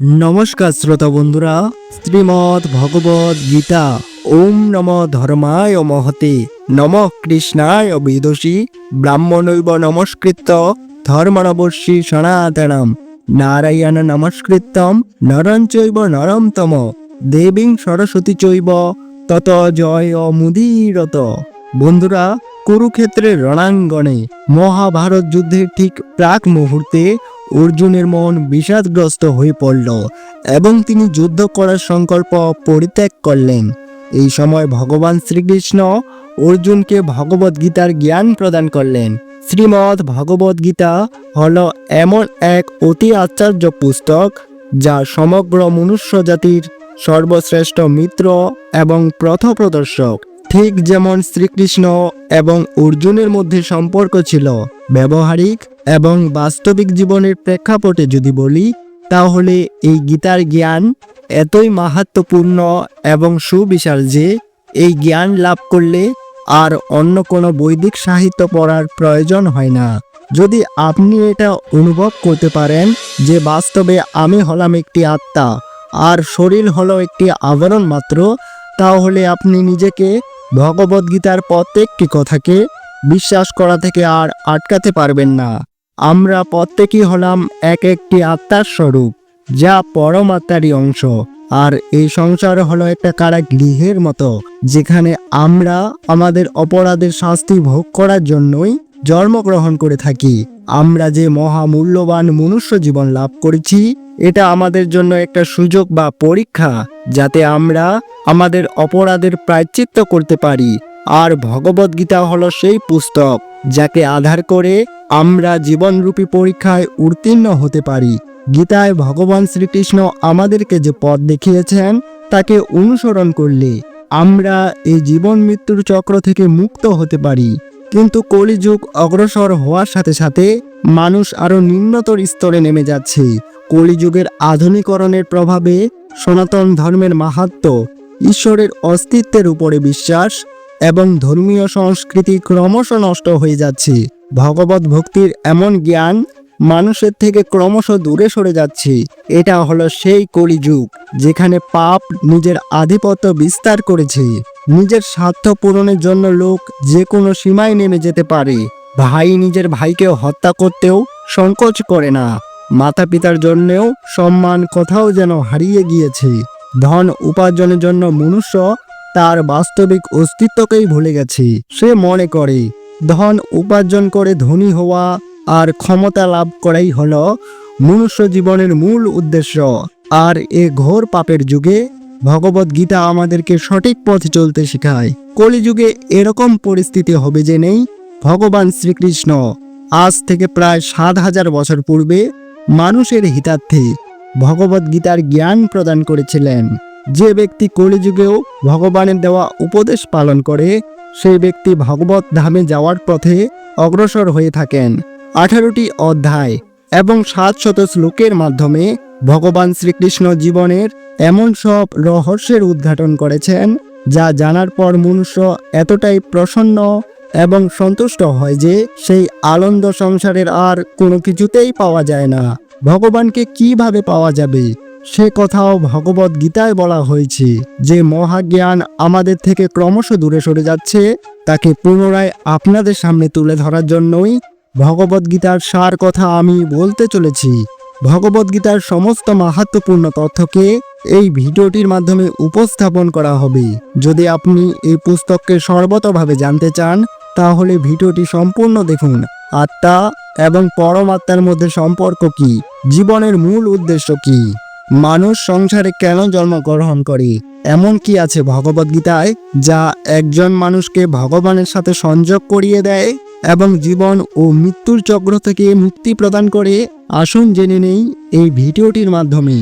নমস্কার শ্রোতা বন্ধুরা শ্রীমৎ ভগবত গীতা, ওম নম ধর্মায় মহতে, নম কৃষ্ণায় বিদোষী, ব্রাহ্মণৈব নমস্কৃত ধর্মনবর্ষী সনাতনম, নারায়ণ নমস্কৃতম নরঞ্চৈব নরম তম, দেবীং সরস্বতী চৈব, তত জয় মুদীরত। বন্ধুরা, কুরুক্ষেত্রের রণাঙ্গনে, মহাভারত যুদ্ধের ঠিক প্রাক মুহূর্তে অর্জুনের মন বিষাদগ্রস্ত হয়ে পড়ল এবং তিনি যুদ্ধ করার সংকল্প পরিত্যাগ করলেন। এই সময় ভগবান শ্রীকৃষ্ণ অর্জুনকে ভগবত গীতার জ্ঞান প্রদান করলেন। শ্রীমৎ ভগবত গীতা হল এমন এক অতি আশ্চর্য পুস্তক যা সমগ্র মনুষ্য জাতির সর্বশ্রেষ্ঠ মিত্র এবং পথপ্রদর্শক। ঠিক যেমন শ্রীকৃষ্ণ এবং অর্জুনের মধ্যে সম্পর্ক ছিল, ব্যবহারিক এবং বাস্তবিক জীবনের প্রেক্ষাপটে যদি বলি, তাহলে এই গীতার জ্ঞান এতই মাহাত্মপূর্ণ এবং সুবিশাল যে এই জ্ঞান লাভ করলে আর অন্য কোনো বৈদিক সাহিত্য পড়ার প্রয়োজন হয় না। যদি আপনি এটা অনুভব করতে পারেন যে বাস্তবে আমি হলাম একটি আত্মা আর শরীর হলো একটি আবরণ মাত্র, তাহলে আপনি নিজেকে ভগবদ্গীতার প্রত্যেকটি কথাকে বিশ্বাস করা থেকে আর আটকাতে পারবেন না। আমরা প্রত্যেকেই হলাম এক একটি আত্মার স্বরূপ, যা পরমাত্মারই অংশ। আর এই সংসার হলো একটা কারা গৃহের মতো, যেখানে আমরা আমাদের অপরাধের শাস্তি ভোগ করার জন্যই জন্মগ্রহণ করে থাকি। আমরা যে মহামূল্যবান মনুষ্য জীবন লাভ করেছি, এটা আমাদের জন্য একটা সুযোগ বা পরীক্ষা। যাতে আমরা আমাদের অপরাধের প্রায়শ্চিত্ত করতে পারি। আর ভগবদ্গীতা হলো সেই পুস্তক, যাকে আধার করে আমরা জীবনরূপী পরীক্ষায় উত্তীর্ণ হতে পারি। গীতায় ভগবান শ্রীকৃষ্ণ আমাদেরকে যে পথ দেখিয়েছেন, তাকে অনুসরণ করলে আমরা এই জীবন মৃত্যুর চক্র থেকে মুক্ত হতে পারি। কিন্তু কলিযুগ অগ্রসর হওয়ার সাথে সাথে মানুষ আরও নিম্নতর স্তরে নেমে যাচ্ছে। কলিযুগের আধুনিকরণের প্রভাবে সনাতন ধর্মের মাহাত্ম্য ঈশ্বরের অস্তিত্বের উপরে বিশ্বাস এবং ধর্মীয় সংস্কৃতি ক্রমশ নষ্ট হয়ে যাচ্ছে। ভগবত ভক্তির এমন জ্ঞান মানুষের থেকে ক্রমশ দূরে সরে যাচ্ছে। এটা হলো সেই কলিযুগ যেখানে পাপ নিজের আধিপত্য বিস্তার করেছে। নিজের স্বার্থ পূরণের জন্য লোক যে কোনো সীমায় নেমে যেতে পারে। ভাই নিজের ভাইকে হত্যা করতেও সংকোচ করে না। মাতা পিতার জন্যেও সম্মান কোথাও যেন হারিয়ে গিয়েছে। ধন উপার্জনের জন্য মনুষ্য তার বাস্তবিক অস্তিত্বকেই ভুলে গেছে। সে মনে করে, ধন উপার্জন করে ধনী হওয়া আর ক্ষমতা লাভ করাই হল মনুষ্য জীবনের মূল উদ্দেশ্য। আর এ ঘোর পাপের যুগে ভগবত গীতা আমাদেরকে সঠিক পথে চলতে শেখায়। কলিযুগে এরকম পরিস্থিতি হবে যে নেই, ভগবান শ্রীকৃষ্ণ আজ থেকে প্রায় সাত হাজার বছর পূর্বে মানুষের হিতার্থে ভগবত গীতার জ্ঞান প্রদান করেছিলেন। যে ব্যক্তি কলিযুগেও ভগবানের দেওয়া উপদেশ পালন করে, সেই ব্যক্তি ভগবত ধামে যাওয়ার পথে অগ্রসর হয়ে থাকেন। আঠারোটি অধ্যায় এবং সাত শত শ্লোকের মাধ্যমে ভগবান শ্রীকৃষ্ণ জীবনের এমন সব রহস্যের উদ্ঘাটন করেছেন, যা জানার পর মনুষ্য এতটাই প্রসন্ন এবং সন্তুষ্ট হয় যে সেই আনন্দ সংসারের আর কোনো কিছুতেই পাওয়া যায় না। ভগবানকে কীভাবে পাওয়া যাবে? সে কথাও ভগবত গীতায় বলা হয়েছে যে, মহাজ্ঞান আমাদের থেকে ক্রমশ দূরে সরে যাচ্ছে, তাকে পুনরায় আপনাদের সামনে তুলে ধরার জন্যই ভগবত গীতার সার কথা আমি বলতে চলেছি। ভগবত গীতার সমস্ত মাহাত্মপূর্ণ তথ্যকে এই ভিডিওটির মাধ্যমে উপস্থাপন করা হবে। যদি আপনি এই পুস্তককে সর্বতভাবে জানতে চান তাহলে ভিডিওটি সম্পূর্ণ দেখুন। আত্মা এবং পরমাত্মার মধ্যে সম্পর্ক কি? জীবনের মূল উদ্দেশ্য কি? মানুষ সংসারে কেন জন্মগ্রহণ করে? এমন কি আছে ভগবত গীতায় যা একজন মানুষকে ভগবানের সাথে সংযোগ করিয়ে দেয় এবং জীবন ও মৃত্যুর চক্র থেকে মুক্তি প্রদান করে? আসুন জেনে নেই এই ভিডিওটির মাধ্যমে।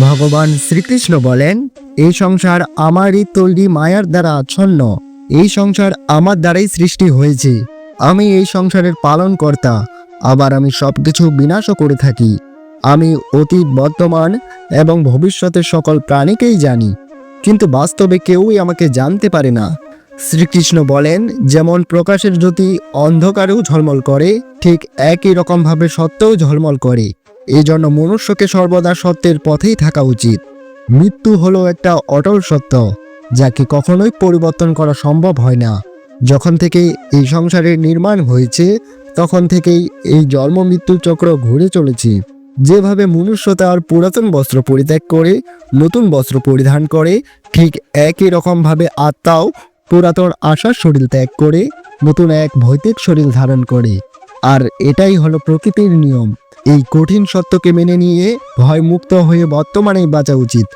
ভগবান শ্রীকৃষ্ণ বলেন, এই সংসার আমারই তৈরি মায়ার দ্বারা আচ্ছন্ন। এই সংসার আমার দ্বারাই সৃষ্টি হয়েছে। আমি এই সংসারের পালন কর্তা আবার আমি সব কিছু বিনাশও করে থাকি। আমি অতীত, বর্তমান এবং ভবিষ্যতের সকল প্রাণীকেই জানি, কিন্তু বাস্তবে কেউই আমাকে জানতে পারে না। শ্রীকৃষ্ণ বলেন, যেমন প্রকাশের জ্যোতি অন্ধকারেও ঝলমল করে, ঠিক একই রকমভাবে সত্যও ঝলমল করে। এই জন্য মনুষ্যকে সর্বদা সত্যের পথেই থাকা উচিত। মৃত্যু হলো একটা অটল সত্য। যাকে কখনোই পরিবর্তন করা সম্ভব হয় না। যখন থেকে এই সংসারের নির্মাণ হয়েছে, তখন থেকেই এই জন্ম মৃত্যু চক্র ঘুরে চলেছে। যেভাবে মনুষ্য তার পুরাতন বস্ত্র পরিত্যাগ করে, নতুন বস্ত্র পরিধান করে, ঠিক একই রকমভাবে আত্মাও পুরাতন আশার শরীর ত্যাগ করে, নতুন এক ভৌতিক শরীর ধারণ করে। আর এটাই হলো প্রকৃতির নিয়ম। এই কঠিন সত্যকে মেনে নিয়ে ভয় মুক্ত হয়ে বর্তমানেই বাঁচা উচিত।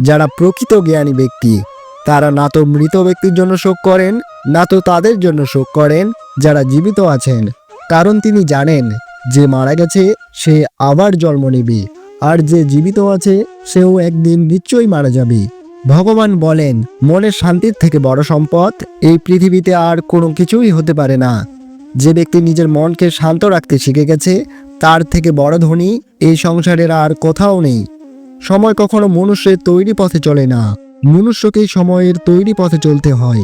যারা প্রকৃত জ্ঞানী ব্যক্তি তারা না তো মৃত ব্যক্তির জন্য শোক করেন, না তো তাদের জন্য শোক করেন যারা জীবিত আছেন। কারণ তিনি জানেন, যে মারা গেছে, সে আবার জন্ম নেবে। আর যে জীবিত আছে, সেও একদিন নিশ্চয়ই মারা যাবে। ভগবান বলেন মনের শান্তির থেকে বড় সম্পদ, এই পৃথিবীতে আর কোনো কিছুই হতে পারে না। যে ব্যক্তি নিজের মনকে শান্ত রাখতে শিখে গেছে, তার থেকে বড় ধনী, এই সংসারের আর কোথাও নেই। সময় কখনো মনুষ্যের তৈরি পথে চলে না। মনুষ্যকেই সময়ের তৈরি পথে চলতে হয়।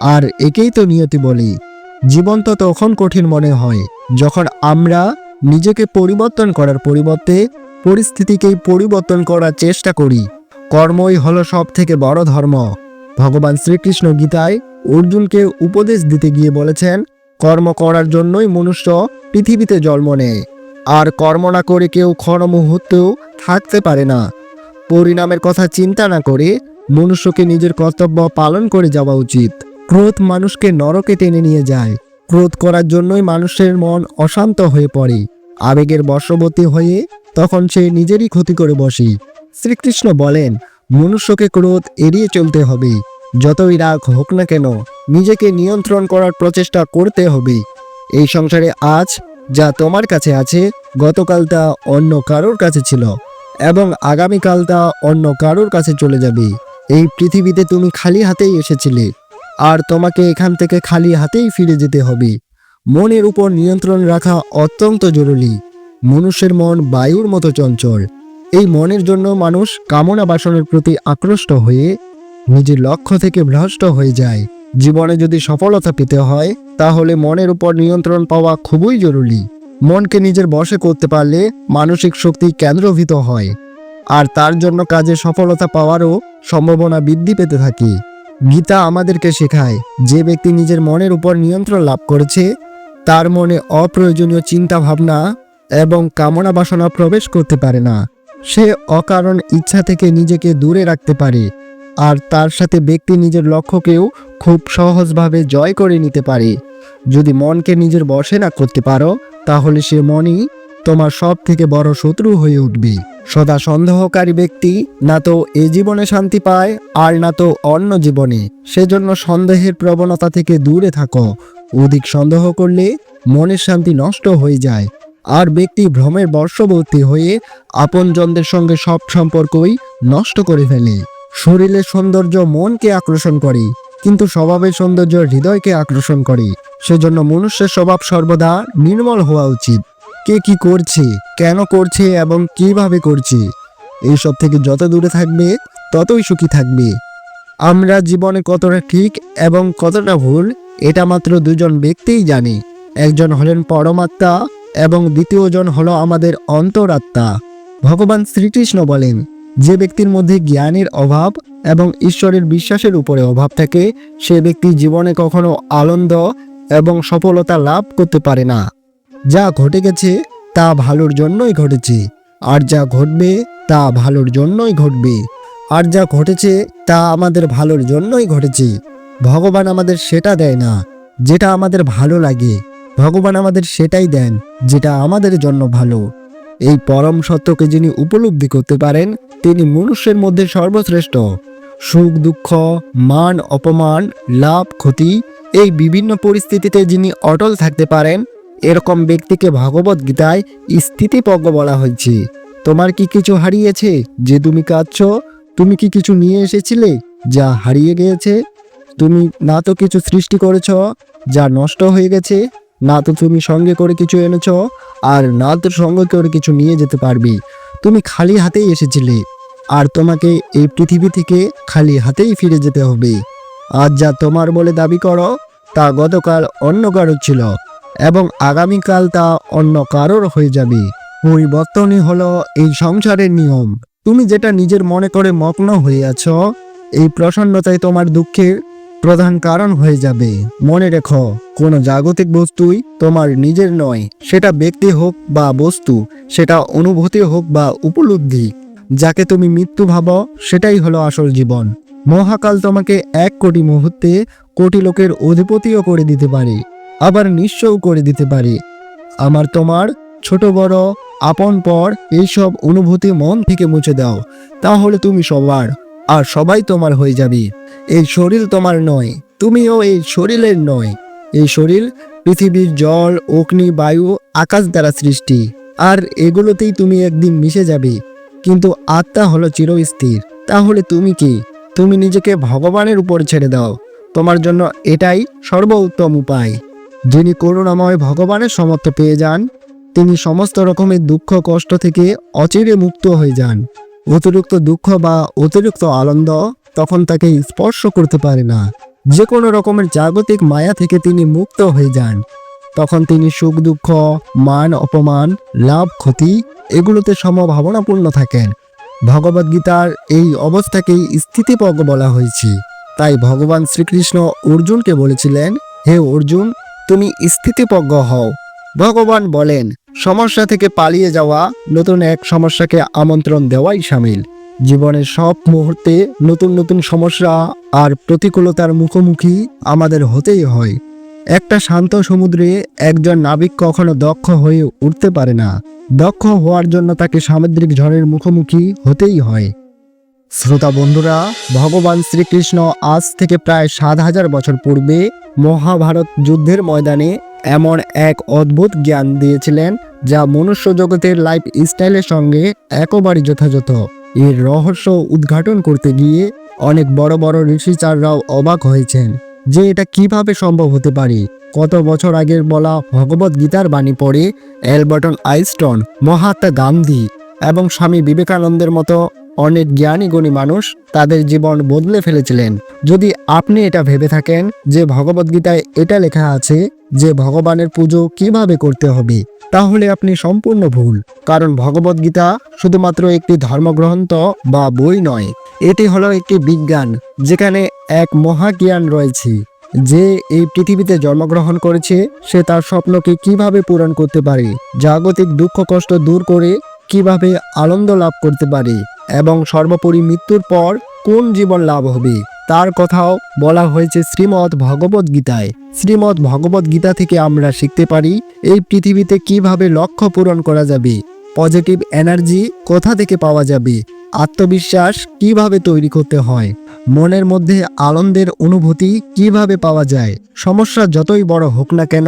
আর একেই তো নিয়তি বলি। জীবন তো তখন কঠিন মনে হয়, যখন আমরা নিজেকে পরিবর্তন করার পরিবর্তে পরিস্থিতিকেই পরিবর্তন করার চেষ্টা করি। কর্মই হলো সব থেকে বড় ধর্ম। ভগবান শ্রীকৃষ্ণ গীতায় অর্জুনকে উপদেশ দিতে গিয়ে বলেছেন, কর্ম করার জন্যই মনুষ্য পৃথিবীতে জন্ম নেয়। আর কর্ম না করে কেউ ক্ষণ মুহূর্তেও থাকতে পারে না। পরিণামের কথা চিন্তা না করে মনুষ্যকে নিজের কর্তব্য পালন করে যাওয়া উচিত। ক্রোধ মানুষকে নরকে টেনে নিয়ে যায়। ক্রোধ করার জন্যই মানুষের মন অশান্ত হয়ে পড়ে। আবেগের বশবর্তী হয়ে তখন সে নিজেরই ক্ষতি করে বসে। শ্রীকৃষ্ণ বলেন, মনুষ্যকে ক্রোধ এড়িয়ে চলতে হবে। যতই রাগ হোক না কেন, নিজেকে নিয়ন্ত্রণ করার প্রচেষ্টা করতে হবে। এই সংসারে আজ যা তোমার কাছে আছে, গতকাল তা অন্য কারোর কাছে ছিল এবং আগামীকাল তা অন্য কারোর কাছে চলে যাবে। এই পৃথিবীতে তুমি খালি হাতেই এসেছিলে। আর তোমাকে এখান থেকে খালি হাতেই ফিরে যেতে হবে। মনের উপর নিয়ন্ত্রণ রাখা অত্যন্ত জরুরি। মনুষ্যের মন বায়ুর মতো চঞ্চল। এই মনের জন্য মানুষ কামনা বাসনের প্রতি আকৃষ্ট হয়ে নিজের লক্ষ্য থেকে ভ্রষ্ট হয়ে যায়। জীবনে যদি সফলতা পেতে হয়, তাহলে মনের উপর নিয়ন্ত্রণ পাওয়া খুবই জরুরি। মনকে নিজের বশে করতে পারলে মানসিক শক্তি কেন্দ্রভূত হয়। আর তার জন্য কাজে সফলতা পাওয়ারও সম্ভাবনা বৃদ্ধি পেতে থাকে। গীতা আমাদেরকে শেখায়, যে ব্যক্তি নিজের মনের উপর নিয়ন্ত্রণ লাভ করেছে, তার মনে অপ্রয়োজনীয় চিন্তা ভাবনা এবং কামনা বাসনা প্রবেশ করতে পারে না। সে অকারণ ইচ্ছা থেকে নিজেকে দূরে রাখতে পারে, আর তার সাথে ব্যক্তি নিজের লক্ষ্যকেও খুব সহজভাবে জয় করে নিতে পারে। যদি মনকে নিজের বশে না করতে পারো, তাহলে সে মনই তোমার সব থেকে বড় শত্রু হয়ে উঠবে। সদা সন্দেহকারী ব্যক্তি না তো এ জীবনে শান্তি পায় আর না তো অন্য জীবনে। সেজন্য সন্দেহের প্রবণতা থেকে দূরে থাকো। অধিক সন্দেহ করলে মনের শান্তি নষ্ট হয়ে যায়। আর ব্যক্তি ভ্রমের বর্ষবর্তী হয়ে আপনজনদের সঙ্গে সব সম্পর্কই নষ্ট করে ফেলে। শরীরের সৌন্দর্য মনকে আকর্ষণ করে, কিন্তু স্বভাবের সৌন্দর্য হৃদয়কে আকর্ষণ করে। সেজন্য মনুষ্যের স্বভাব সর্বদা নির্মল হওয়া উচিত। কে কি করছে, কেন করছে এবং কীভাবে করছে এইসব থেকে যত দূরে থাকবে, ততই সুখী থাকবে। আমরা জীবনে কতটা ঠিক এবং কতটা ভুল, এটা মাত্র দুজন ব্যক্তিই জানি। একজন হলেন পরমাত্মা এবং দ্বিতীয়জন হলো আমাদের অন্তরাত্মা। ভগবান শ্রীকৃষ্ণ বলেন, যে ব্যক্তির মধ্যে জ্ঞানের অভাব এবং ঈশ্বরের বিশ্বাসের উপরে অভাব থাকে, সে ব্যক্তি জীবনে কখনো আনন্দ এবং সফলতা লাভ করতে পারে না। যা ঘটে গেছে তা ভালোর জন্যই ঘটেছে। আর যা ঘটবে তা ভালোর জন্যই ঘটবে। আর যা ঘটেছে তা আমাদের ভালোর জন্যই ঘটেছে। ভগবান আমাদের সেটা দেয় না, যেটা আমাদের ভালো লাগে। ভগবান আমাদের সেটাই দেন, যেটা আমাদের জন্য ভালো। এই পরম সত্যকে যিনি উপলব্ধি করতে পারেন, তিনি মনুষ্যের মধ্যে সর্বশ্রেষ্ঠ। সুখ, দুঃখ, মান, অপমান, লাভ, ক্ষতি, এই বিভিন্ন পরিস্থিতিতে যিনি অটল থাকতে পারেন এরকম ব্যক্তিকে ভগবত গীতায় স্থিতিপজ্ঞ বলা হয়েছে। তোমার কি কিছু হারিয়েছে? যে তুমি কাঁদছ, তুমি কি কিছু নিয়ে এসেছিলে যা হারিয়ে গিয়েছে? তুমি না তো কিছু সৃষ্টি করেছ যা নষ্ট হয়ে গেছে, না তো তুমি সঙ্গে করে কিছু এনেছ আর না তো সঙ্গে করে কিছু নিয়ে যেতে পারবে। তুমি খালি হাতেই এসেছিলে, আর তোমাকে এই পৃথিবী থেকে খালি হাতেই ফিরে যেতে হবে। আজ যা তোমার বলে দাবি করো, তা গতকাল অন্য কারোর ছিল। এবং আগামীকাল তা অন্য কারোর হয়ে যাবে। পরিবর্তনই হলো এই সংসারের নিয়ম। তুমি যেটা নিজের মনে করে মগ্ন হয়ে আছো, এই প্রসন্নতাই তোমার দুঃখের প্রধান কারণ হয়ে যাবে। মনে রেখো, কোনো জাগতিক বস্তুই তোমার নিজের নয়। সেটা ব্যক্তি হোক বা বস্তু, সেটা অনুভূতি হোক বা উপলব্ধি, যাকে তুমি মৃত্যু ভাবো, সেটাই হলো আসল জীবন। মহাকাল তোমাকে এক কোটি মুহূর্তে কোটি লোকের অধিপতিও করে দিতে পারে। আবার নিঃস্বও করে দিতে পারি। আমার তোমার ছোট বড়, আপন পর এইসব অনুভূতি মন থেকে মুছে দাও, তাহলে তুমি সবার আর সবাই তোমার হয়ে যাবে। এই শরীর তোমার নয়, তুমিও এই শরীরের নয়। এই শরীর পৃথিবীর জল, অগ্নি, বায়ু, আকাশ দ্বারা সৃষ্টি, আর এগুলোতেই তুমি একদিন মিশে যাবে। কিন্তু আত্মা হলো চিরস্থির, তাহলে তুমি কি? তুমি নিজেকে ভগবানের উপর ছেড়ে দাও। তোমার জন্য এটাই সর্বোত্তম উপায়। যিনি করুণাময় ভগবানের সমর্থ পেয়ে যান, তিনি সমস্ত রকমের দুঃখ, কষ্ট থেকে অচিরে মুক্ত হয়ে যান। অতিরিক্ত দুঃখ বা অতিরিক্ত আনন্দ তখন তাকে স্পর্শ করতে পারে না। যে কোনো রকমের জাগতিক মায়া থেকে তিনি মুক্ত হয়ে যান। তখন তিনি সুখ, দুঃখ, মান, অপমান, লাভ, ক্ষতি এগুলোতে সমভাবনাপূর্ণ থাকেন। ভগবদ্গীতার এই অবস্থাকেই স্থিতিপজ্ঞ বলা হয়েছে। তাই ভগবান শ্রীকৃষ্ণ অর্জুনকে বলেছিলেন, হে অর্জুন তুমি স্থিতিপজ্ঞ হও। ভগবান বলেন, সমস্যা থেকে পালিয়ে যাওয়া নতুন এক সমস্যাকে আমন্ত্রণ দেওয়াই সামিল। জীবনের সব মুহূর্তে নতুন নতুন সমস্যা আর প্রতিকূলতার মুখোমুখি আমাদের হতেই হয়। একটা শান্ত সমুদ্রে একজন নাবিক কখনো দক্ষ হয়ে উঠতে পারে না। দক্ষ হওয়ার জন্য তাকে সামুদ্রিক ঝড়ের মুখোমুখি হতেই হয়। শ্রোতা বন্ধুরা, ভগবান শ্রীকৃষ্ণ আজ থেকে প্রায় সাত হাজার বছর পূর্বে মহাভারত যুদ্ধের ময়দানে এমন এক অদ্ভুত জ্ঞান দিয়েছিলেন যা মনুষ্য জগতের লাইফ স্টাইলের সঙ্গে একেবারে যথাযথ। এর রহস্য উদ্ঘাটন করতে গিয়ে অনেক বড় বড় ঋষিচাররাও অবাক হয়েছেন যে এটা কীভাবে সম্ভব হতে পারে। কত বছর আগের বলা ভগবত গীতার বাণী পড়ে অ্যালবার্টন আইস্টন মহাত্মা গান্ধী এবং স্বামী বিবেকানন্দের মতো অনেক জ্ঞানী গুণী মানুষ তাদের জীবন বদলে ফেলেছিলেন। যদি আপনি এটা ভেবে থাকেন যে ভগবদ্গীতায় এটা লেখা আছে যে ভগবানের পুজো কীভাবে করতে হবে, তাহলে আপনি সম্পূর্ণ ভুল। কারণ ভগবদ্গীতা শুধুমাত্র একটি ধর্মগ্রন্থ বা বই নয়, এটি হলো একটি বিজ্ঞান যেখানে এক মহাজ্ঞান রয়েছে। যে এই পৃথিবীতে জন্মগ্রহণ করেছে, সে তার স্বপ্নকে কীভাবে পূরণ করতে পারে, জাগতিক দুঃখ কষ্ট দূর করে কীভাবে আনন্দ লাভ করতে পারে এবং সর্বোপরি মৃত্যুর পর কোন জীবন লাভ হবে? তার কথাও বলা হয়েছে শ্রীমৎ ভগবত গীতায়। শ্রীমৎ ভগবত গীতা থেকে আমরা শিখতে পারি, এই পৃথিবীতে কীভাবে লক্ষ্য পূরণ করা যাবে? পজিটিভ এনার্জি কোথা থেকে পাওয়া যাবে? আত্মবিশ্বাস কীভাবে তৈরি করতে হয়? মনের মধ্যে আনন্দের অনুভূতি কীভাবে পাওয়া যায়? সমস্যা যতই বড় হোক না কেন,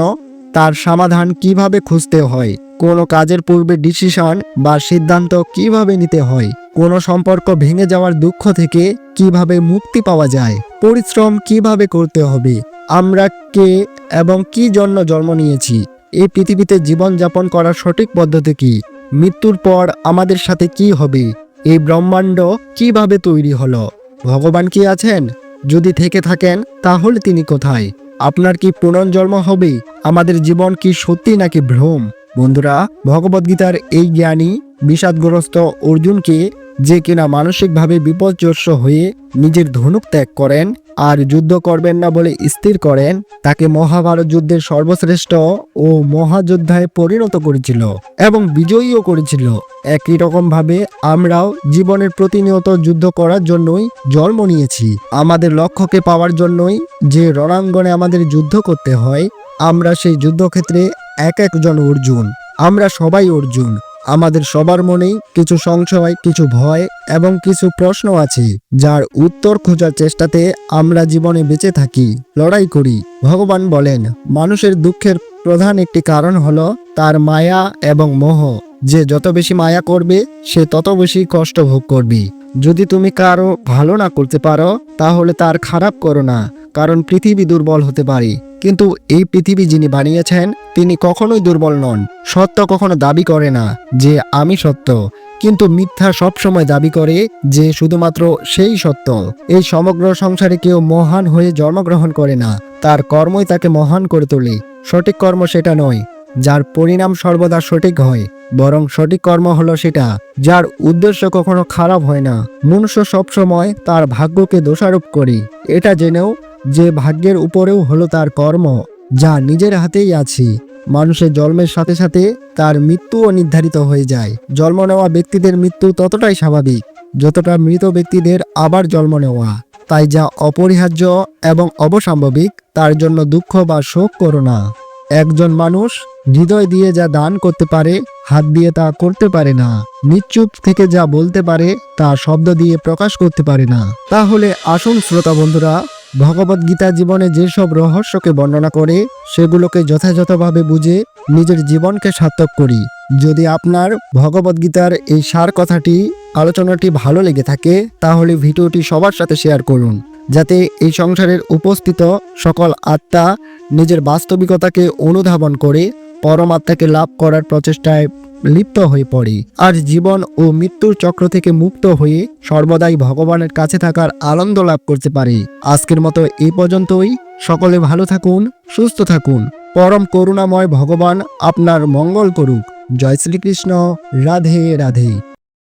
তার সমাধান কীভাবে খুঁজতে হয়? কোনো কাজের পূর্বে ডিসিশন বা সিদ্ধান্ত কীভাবে নিতে হয়? কোনো সম্পর্ক ভেঙে যাওয়ার দুঃখ থেকে কীভাবে মুক্তি পাওয়া যায়? পরিশ্রম কীভাবে করতে হবে? আমরা কে এবং কি জন্য জন্ম নিয়েছি? এই পৃথিবীতে জীবনযাপন করার সঠিক পদ্ধতি কি? মৃত্যুর পর আমাদের সাথে কি হবে? এই ব্রহ্মাণ্ড কীভাবে তৈরি হলো? ভগবান কি আছেন? যদি থেকে থাকেন, তাহলে তিনি কোথায়? আপনার কি পুনর্জন্ম হবে? আমাদের জীবন কি সত্যি নাকি ভ্রম? বন্ধুরা, ভগবদ্গীতার এই জ্ঞানী বিষাদগ্রস্ত অর্জুনকে যে কিনা মানসিকভাবে বিপর্যস্ত হয়ে নিজের ধনুক ত্যাগ করেন আর যুদ্ধ করবেন না বলে স্থির করেন, তাকে মহাভারত যুদ্ধের সর্বশ্রেষ্ঠ ও মহাযোদ্ধায় পরিণত করেছিল এবং বিজয়ীও করেছিল। একই রকম ভাবে আমরাও জীবনের প্রতিনিয়ত যুদ্ধ করার জন্যই জন্ম নিয়েছি। আমাদের লক্ষ্যকে পাওয়ার জন্যই যে রণাঙ্গনে আমাদের যুদ্ধ করতে হয়, আমরা সেই যুদ্ধক্ষেত্রে এক একজন অর্জুন, আমরা সবাই অর্জুন। আমাদের সবার মনেই কিছু সংশয়, কিছু ভয় এবং কিছু প্রশ্ন আছে, যার উত্তর খোঁজার চেষ্টাতে আমরা জীবনে বেঁচে থাকি, লড়াই করি। ভগবান বলেন, মানুষের দুঃখের প্রধান একটি কারণ হলো তার মায়া এবং মোহ। যে যত বেশি মায়া করবে, সে তত বেশি কষ্ট ভোগ করবে। যদি তুমি কারও ভালো না করতে পারো, তাহলে তার খারাপ করো না। কারণ পৃথিবী দুর্বল হতে পারে। কিন্তু এই পৃথিবী যিনি বানিয়েছেন, তিনি কখনোই দুর্বল নন। সত্য কখনো দাবি করে না যে আমি সত্য। কিন্তু মিথ্যা সবসময় দাবি করে যে শুধুমাত্র সেই সত্য। এই সমগ্র সংসারে কেউ মহান হয়ে জন্মগ্রহণ করে না। তার কর্মই তাকে মহান করে তোলে। সঠিক কর্ম সেটা নয়, যার পরিণাম সর্বদা সঠিক হয়। বরং সঠিক কর্ম হলো সেটা, যার উদ্দেশ্য কখনো খারাপ হয় না। মনুষ্য সবসময় তার ভাগ্যকে দোষারোপ করে। এটা জেনেও যে ভাগ্যের উপরেও হলো তার কর্ম, যা নিজের হাতেই আছে। মানুষের জন্মের সাথে সাথে তার মৃত্যুও নির্ধারিত হয়ে যায়। জন্ম নেওয়া ব্যক্তিদের মৃত্যু ততটাই স্বাভাবিক, যতটা মৃত ব্যক্তিদের আবার জন্ম নেওয়া। তাই যা অপরিহার্য এবং অবসাম্ভাবিক, তার জন্য দুঃখ বা শোক করো না। একজন মানুষ হৃদয় দিয়ে যা দান করতে পারে, হাত দিয়ে তা করতে পারে না। নিশ্চুপ থেকে যা বলতে পারে, তা শব্দ দিয়ে প্রকাশ করতে পারে না। তাহলে আসুন শ্রোতা বন্ধুরা ভগবত গীতা জীবনে যেসব রহস্যকে বর্ণনা করে, সেগুলোকে যথাযথভাবে বুঝে নিজের জীবনকে সার্থক করি। যদি আপনার ভগবদ্গীতার গীতার এই সার কথাটি, আলোচনাটি ভালো লেগে থাকে, তাহলে ভিডিওটি সবার সাথে শেয়ার করুন। যাতে এই সংসারের উপস্থিত সকল আত্মা নিজের বাস্তবিকতাকে অনুধাবন করে পরমাত্মাকে লাভ করার প্রচেষ্টায় লিপ্ত হয়ে পড়ে। আর জীবন ও মৃত্যুর চক্র থেকে মুক্ত হয়ে সর্বদাই ভগবানের কাছে থাকার আনন্দ লাভ করতে পারে। আজকের মতো এই পর্যন্তই। সকলে ভালো থাকুন, সুস্থ থাকুন। পরম করুণাময় ভগবান আপনার মঙ্গল করুক। জয় শ্রীকৃষ্ণ। রাধে রাধে।